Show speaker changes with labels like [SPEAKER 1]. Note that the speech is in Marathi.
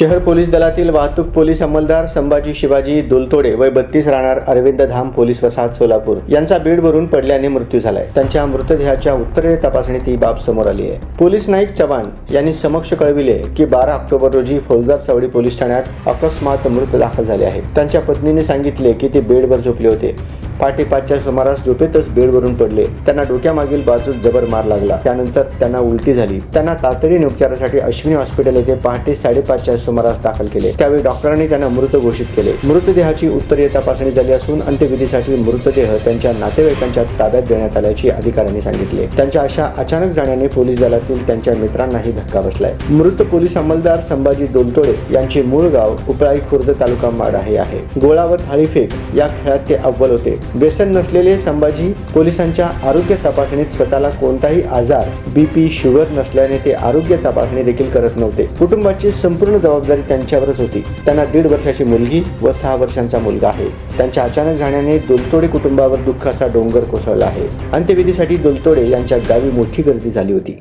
[SPEAKER 1] शहर पोलीस दलातील वाहतूक पोलीस अंमलदार संभाजी शिवाजी दुलतोडे वय बत्तीस राहणार अरविंद धाम पोलीस वसाहत सोलापूर. यांचा बेडवरून पडल्याने मृत्यू झालाय. त्यांच्या मृतदेहाच्या उत्तरे तपासणीत ही बाब समोर आली आहे. पोलीस नाईक चव्हाण यांनी समक्ष कळविले की बारा ऑक्टोबर रोजी फौजदार चौडी पोलीस ठाण्यात अकस्मात मृत दाखल झाले आहेत त्यांच्या पत्नीने सांगितले की ते बेडवर झोपले होते. पहाटे पाचच्या सुमारास झोपेतच बेडवरून पडले. त्यांना डोक्यामागील बाजूस जबर मार लागला. त्यानंतर त्यांना उलटी झाली. त्यांना तातडीने उपचारासाठी अश्विनी हॉस्पिटल येथे पहाटे साडेपाचच्या सुमारास दाखल केले. त्यावेळी डॉक्टरांनी त्यांना मृत घोषित केले. मृतदेहाची उत्तरीय तपासणी झाली असून अंत्यविधीसाठी मृतदेह त्यांच्या नातेवाईकांच्या ताब्यात देण्यात आल्याचे अधिकाऱ्यांनी सांगितले. त्यांच्या अशा अचानक जाण्याने पोलीस दलातील त्यांच्या मित्रांनाही धक्का बसलाय. मृत पोलीस अंमलदार संभाजी दोलतोडे यांचे मूळ गाव उपळाई खुर्द तालुका माड हे आहे. गोळा व थाळीफेक या खेळात ते अव्वल होते. व्यसन नसलेले संभाजी पोलिसांच्या आरोग्य तपासणीत स्वतःला कोणताही आजार बीपी शुगर नसल्याने ते आरोग्य तपासणी देखील करत नव्हते. कुटुंबाची संपूर्ण जबाबदारी त्यांच्यावरच होती. त्यांना दीड वर्षाची मुलगी व सहा वर्षांचा मुलगा आहे. त्यांच्या अचानक जाण्याने दोलतोडे कुटुंबावर दुःखाचा डोंगर कोसळला आहे. अंत्यविधीसाठी दोलतोडे यांच्या गावी मोठी गर्दी झाली होती.